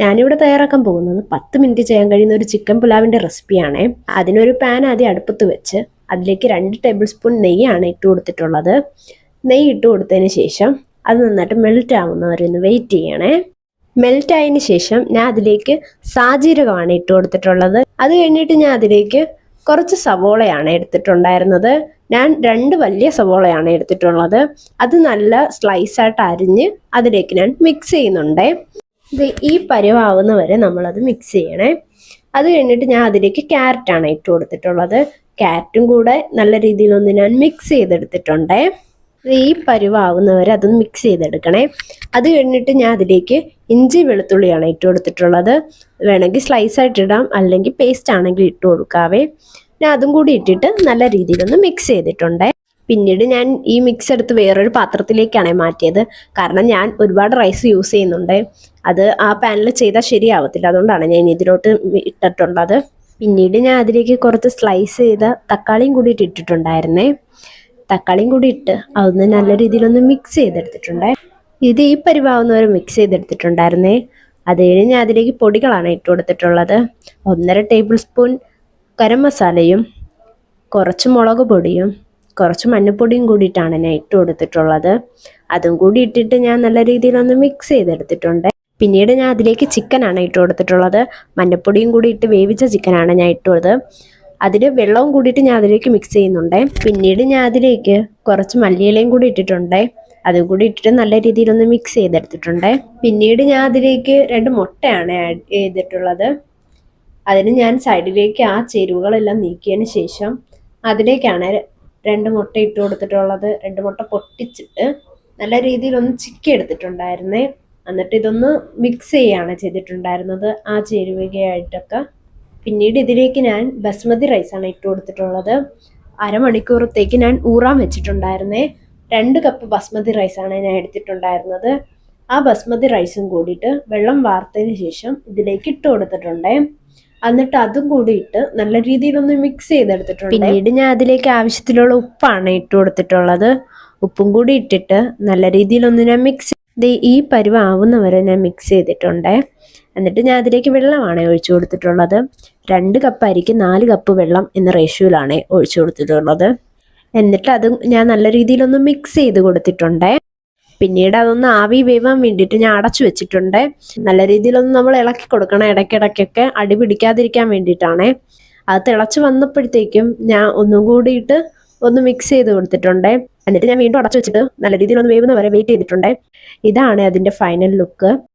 ഞാനിവിടെ തയ്യാറാക്കാൻ പോകുന്നത് പത്ത് മിനിറ്റ് ചെയ്യാൻ കഴിയുന്ന ഒരു ചിക്കൻ പുലാവിന്റെ റെസിപ്പിയാണ്. അതിനൊരു പാൻ ആദ്യം അടുപ്പത്ത് വെച്ച് അതിലേക്ക് രണ്ട് ടേബിൾ സ്പൂൺ നെയ്യാണ് ഇട്ട് കൊടുത്തിട്ടുള്ളത്. നെയ്യ് ഇട്ട് കൊടുത്തതിന് ശേഷം അത് നന്നായിട്ട് മെൽറ്റ് ആവുന്നവരെ ഒന്ന് വെയിറ്റ് ചെയ്യണേ. മെൽറ്റ് ആയതിനു ശേഷം ഞാൻ അതിലേക്ക് സാജീരകമാണ് ഇട്ട് കൊടുത്തിട്ടുള്ളത്. അത് കഴിഞ്ഞിട്ട് ഞാൻ അതിലേക്ക് കുറച്ച് സവോളയാണ് എടുത്തിട്ടുണ്ടായിരുന്നത്. ഞാൻ രണ്ട് വലിയ സവോളയാണ് എടുത്തിട്ടുള്ളത്. അത് നല്ല സ്ലൈസായിട്ട് അരിഞ്ഞ് അതിലേക്ക് ഞാൻ മിക്സ് ചെയ്യുന്നുണ്ട്. ഇത് ഈ പരുവാവുന്ന വരെ നമ്മളത് മിക്സ് ചെയ്യണേ. അത് കഴിഞ്ഞിട്ട് ഞാൻ അതിലേക്ക് ക്യാരറ്റാണ് ഇട്ട് കൊടുത്തിട്ടുള്ളത്. ക്യാരറ്റും കൂടെ നല്ല രീതിയിലൊന്ന് ഞാൻ മിക്സ് ചെയ്തെടുത്തിട്ടുണ്ട്. ഈ പരുവാവുന്നവരെ അതൊന്ന് മിക്സ് ചെയ്തെടുക്കണേ. അത് കഴിഞ്ഞിട്ട് ഞാൻ അതിലേക്ക് ഇഞ്ചി വെളുത്തുള്ളിയാണ് ഇട്ട് കൊടുത്തിട്ടുള്ളത്. വേണമെങ്കിൽ സ്ലൈസ് ആയിട്ട് ഇടാം അല്ലെങ്കിൽ പേസ്റ്റ് ആണെങ്കിൽ ഇട്ട് കൊടുക്കാവേ. ഞാൻ അതും കൂടി ഇട്ടിട്ട് നല്ല രീതിയിലൊന്ന് മിക്സ് ചെയ്തിട്ടുണ്ട്. പിന്നീട് ഞാൻ ഈ മിക്സ് എടുത്ത് വേറൊരു പാത്രത്തിലേക്കാണ് മാറ്റിയത്. കാരണം ഞാൻ ഒരുപാട് റൈസ് യൂസ് ചെയ്യുന്നുണ്ട്. അത് ആ പാനിൽ ചെയ്താൽ ശരിയാവത്തില്ല. അതുകൊണ്ടാണ് ഞാൻ ഇതിലോട്ട് ഇട്ടിട്ടുള്ളത്. പിന്നീട് ഞാൻ അതിലേക്ക് കുറച്ച് സ്ലൈസ് ചെയ്ത തക്കാളിയും കൂടി ഇട്ടിട്ടുണ്ടായിരുന്നേ. തക്കാളിയും കൂടി ഇട്ട് അതൊന്ന് നല്ല രീതിയിലൊന്ന് മിക്സ് ചെയ്തെടുത്തിട്ടുണ്ട്. ഇത് ഈ പരിവാവുന്നവരെ മിക്സ് ചെയ്തെടുത്തിട്ടുണ്ടായിരുന്നേ. അത് കഴിഞ്ഞ് ഞാൻ അതിലേക്ക് പൊടികളാണ് ഇട്ട് കൊടുത്തിട്ടുള്ളത്. ഒന്നര ടേബിൾ സ്പൂൺ ഗരം മസാലയും കുറച്ച് മുളക് പൊടിയും കുറച്ച് മഞ്ഞപ്പൊടിയും കൂടിയിട്ടാണ് ഞാൻ ഇട്ട് കൊടുത്തിട്ടുള്ളത്. അതും കൂടി ഇട്ടിട്ട് ഞാൻ നല്ല രീതിയിലൊന്ന് മിക്സ് ചെയ്തെടുത്തിട്ടുണ്ട്. പിന്നീട് ഞാൻ അതിലേക്ക് ചിക്കനാണ് ഇട്ട് കൊടുത്തിട്ടുള്ളത്. മഞ്ഞപ്പൊടിയും കൂടി ഇട്ട് വേവിച്ച ചിക്കനാണ് ഞാൻ ഇട്ട് കൊടുത്തത്. അതിൽ വെള്ളവും കൂടിയിട്ട് ഞാൻ അതിലേക്ക് മിക്സ് ചെയ്യുന്നുണ്ട്. പിന്നീട് ഞാൻ അതിലേക്ക് കുറച്ച് മല്ലിയിലയും കൂടി ഇട്ടിട്ടുണ്ട്. അതും കൂടി ഇട്ടിട്ട് നല്ല രീതിയിലൊന്ന് മിക്സ് ചെയ്തെടുത്തിട്ടുണ്ട്. പിന്നീട് ഞാൻ അതിലേക്ക് രണ്ട് മുട്ടയാണ് ആഡ് ചെയ്തിട്ടുള്ളത്. അതിന് ഞാൻ സൈഡിലേക്ക് ആ ചേരുവകളെല്ലാം നീക്കിയതിന് ശേഷം അതിലേക്കാണ് രണ്ട് മുട്ട ഇട്ട് കൊടുത്തിട്ടുള്ളത്. രണ്ട് മുട്ട പൊട്ടിച്ചിട്ട് നല്ല രീതിയിൽ ഒന്ന് ചിക്കി എടുത്തിട്ടുണ്ടായിരുന്നേ. എന്നിട്ട് ഇതൊന്ന് മിക്സ് ചെയ്യാണ് ചെയ്തിട്ടുണ്ടായിരുന്നത്. ആ ചേരുവകയായിട്ടൊക്കെ പിന്നീട് ഇതിലേക്ക് ഞാൻ ബസ്മതി റൈസാണ് ഇട്ട് കൊടുത്തിട്ടുള്ളത്. അരമണിക്കൂറത്തേക്ക് ഞാൻ ഊറാൻ വെച്ചിട്ടുണ്ടായിരുന്നേ. രണ്ട് കപ്പ് ബസ്മതി റൈസാണ് ഞാൻ എടുത്തിട്ടുണ്ടായിരുന്നത്. ആ ബസ്മതി റൈസും കൂടിയിട്ട് വെള്ളം വാർത്തതിന് ശേഷം ഇതിലേക്ക് ഇട്ട് കൊടുത്തിട്ടുണ്ട്. എന്നിട്ട് അതും കൂടി ഇട്ട് നല്ല രീതിയിലൊന്ന് മിക്സ് ചെയ്തെടുത്തിട്ടുണ്ട്. പിന്നീട് ഞാൻ അതിലേക്ക് ആവശ്യത്തിലുള്ള ഉപ്പാണ് ഇട്ട് കൊടുത്തിട്ടുള്ളത്. ഉപ്പും കൂടി ഇട്ടിട്ട് നല്ല രീതിയിലൊന്ന് ഞാൻ മിക്സ് ഈ പരുവ ആവുന്നവരെ ഞാൻ മിക്സ് ചെയ്തിട്ടുണ്ട്. എന്നിട്ട് ഞാൻ അതിലേക്ക് വെള്ളമാണ് ഒഴിച്ചു കൊടുത്തിട്ടുള്ളത്. രണ്ട് കപ്പ് അരിക്ക് നാല് കപ്പ് വെള്ളം എന്ന റേഷ്യോയിലാണ് ഒഴിച്ചു കൊടുത്തിട്ടുള്ളത്. എന്നിട്ട് അതും ഞാൻ നല്ല രീതിയിലൊന്ന് മിക്സ് ചെയ്ത് കൊടുത്തിട്ടുണ്ട്. പിന്നീട് അതൊന്ന് ആവി വേവാൻ വേണ്ടിയിട്ട് ഞാൻ അടച്ചു വെച്ചിട്ടുണ്ട്. നല്ല രീതിയിലൊന്ന് നമ്മൾ ഇളക്കി കൊടുക്കണം ഇടയ്ക്കിടയ്ക്കൊക്കെ. അടി പിടിക്കാതിരിക്കാൻ വേണ്ടിയിട്ടാണ്. അത് തിളച്ച് വന്നപ്പോഴത്തേക്കും ഞാൻ ഒന്നും കൂടിയിട്ട് ഒന്ന് മിക്സ് ചെയ്ത് കൊടുത്തിട്ടുണ്ട്. എന്നിട്ട് ഞാൻ വീണ്ടും അടച്ചു വെച്ചിട്ട് നല്ല രീതിയിൽ ഒന്ന് വേവുന്ന വരെ വെയിറ്റ് ചെയ്തിട്ടുണ്ട്. ഇതാണ് അതിന്റെ ഫൈനൽ ലുക്ക്